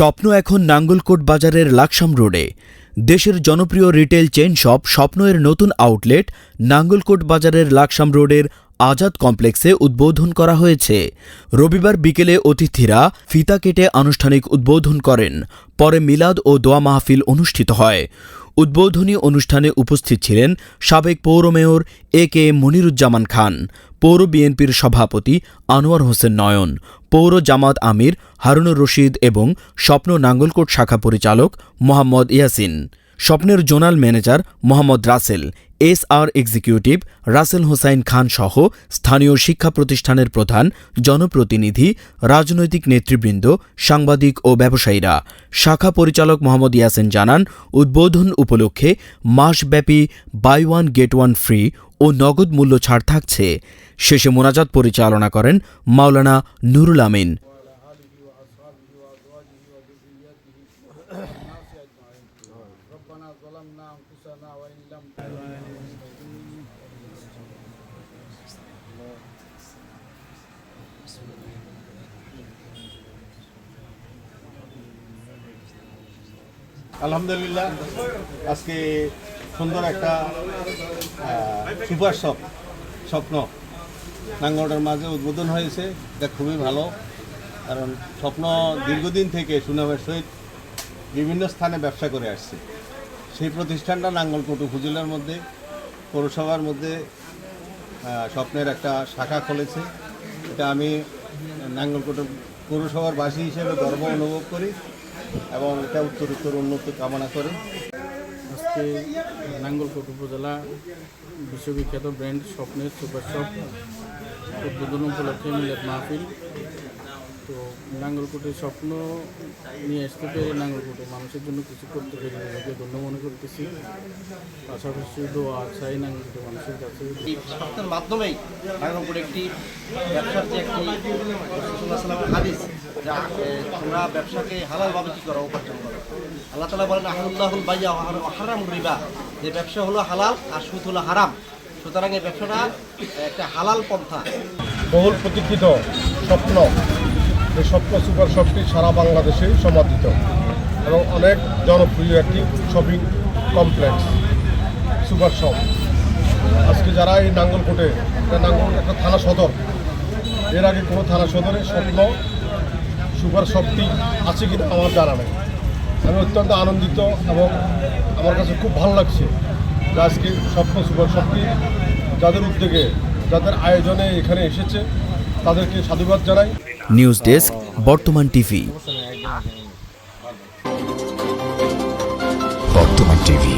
স্বপ্ন এখন নাঙ্গলকোট বাজারের লাকসাম রোডে। দেশের জনপ্রিয় রিটেল চেইন শপ স্বপ্নের নতুন আউটলেট নাঙ্গলকোট বাজারের লাকসাম রোডের আজাদ কমপ্লেক্সে উদ্বোধন করা হয়েছে। রবিবার বিকেলে অতিথিরা ফিতা কেটে আনুষ্ঠানিক উদ্বোধন করেন। পরে মিলাদ ও দোয়া মাহফিল অনুষ্ঠিত হয়। উদ্বোধনী অনুষ্ঠানে উপস্থিত ছিলেন সাবেক পৌর মেয়র এ কে মনিরুজ্জামান খান, পৌর বিএনপির সভাপতি আনোয়ার হোসেন নয়ন, পৌর জামাত আমির হারুনুর রশিদ এবং স্বপ্ন নাঙ্গলকোট শাখা পরিচালক মোহাম্মদ ইয়াসিন, স্বপ্নের zonal manager Mohammad Rasel S R executive Rasel Hossain Khan সহ স্থানীয় শিক্ষা প্রতিষ্ঠানের প্রধান, জনপ্রতিনিধি, রাজনৈতিক নেতৃবৃন্দ, সাংবাদিক ও ব্যবসায়ীরা। শাখা পরিচালক মোহাম্মদ ইয়াসেন জানান, উদ্বোধন উপলক্ষে মাসব্যাপী buy one get one free ও নগদ মূল্য ছাড় থাকছে। শেষে মোনাজাত পরিচালনা করেন মাওলানা নুরুল আমিন। ظلمنا انفسنا وان لم আলহামদুলিল্লাহ আজকে সুন্দর একটা সুপার শপ স্বপ্ন নাঙ্গলটার মাঝে উদ্বোধন হয়েছে এটা খুবই ভালো কারণ স্বপ্ন দীর্ঘদিন থেকে সুনামের সহিত বিভিন্ন স্থানে ব্যবসা করে আসছে সেই প্রতিষ্ঠানটা নাঙ্গলকোট উপজেলার মধ্যে, পৌরসভার মধ্যে স্বপ্নের একটা শাখা খুলেছে। এটা আমি নাঙ্গলকোট পৌরসভার বাসী হিসেবে গর্ব অনুভব করি এবং এটা উত্তরোত্তর উন্নতি কামনা করি। আজকে নাঙ্গলকোট উপজেলা বিশ্ববিখ্যাত ব্র্যান্ড স্বপ্নের সুপার শপ উদ্বোধন উপলক্ষে মিলাদ মাহফিল তো নাঙ্গলকোটের স্বপ্ন নিয়ে আসতে পেরে নাঙ্গলকোটের মানুষের জন্য কিছু করতে পেরে নিজেকে ধন্য মনে করতেছি। পাশাপাশি দোয়া চাই নাঙ্গলকোটের মানুষের কাছে। এই স্বাস্থ্যের মাধ্যমেই একটি ব্যবসার যে একটি হাদিস যা তোমরা ব্যবসাকে হালালভাবে কী করো উপার্জন করো। আল্লাহ তালা বলেন আহমুল্লাহুল বাইয়া হারাম রিবা। যে ব্যবসা হলো হালাল আর সুদ হলো হারাম। সুতরাং এই ব্যবসাটা একটা হালাল পন্থা। বহুল প্রতীক্ষিত স্বপ্ন। এই স্বপ্ন সুপার শপটি সারা বাংলাদেশেই সমাদৃত এবং অনেক জনপ্রিয় একটি শপিং কমপ্লেক্স, সুপার শপ। আজকে যারা এই নাঙ্গলকোটে, এটা নাঙ্গল একটা থানা সদর। এর আগে কোনো থানা সদরে স্বপ্ন সুপার শপটি আছে কিনা আমার জানা নেই। আমি অত্যন্ত আনন্দিত এবং আমার কাছে খুব ভালো লাগছে যে আজকে স্বপ্ন সুপার শপটি যাদের উদ্যোগে, যাদের আয়োজনে এখানে এসেছে তাদেরকে সাধুবাদ জানাই। News desk Bartaman TV. Bartaman TV.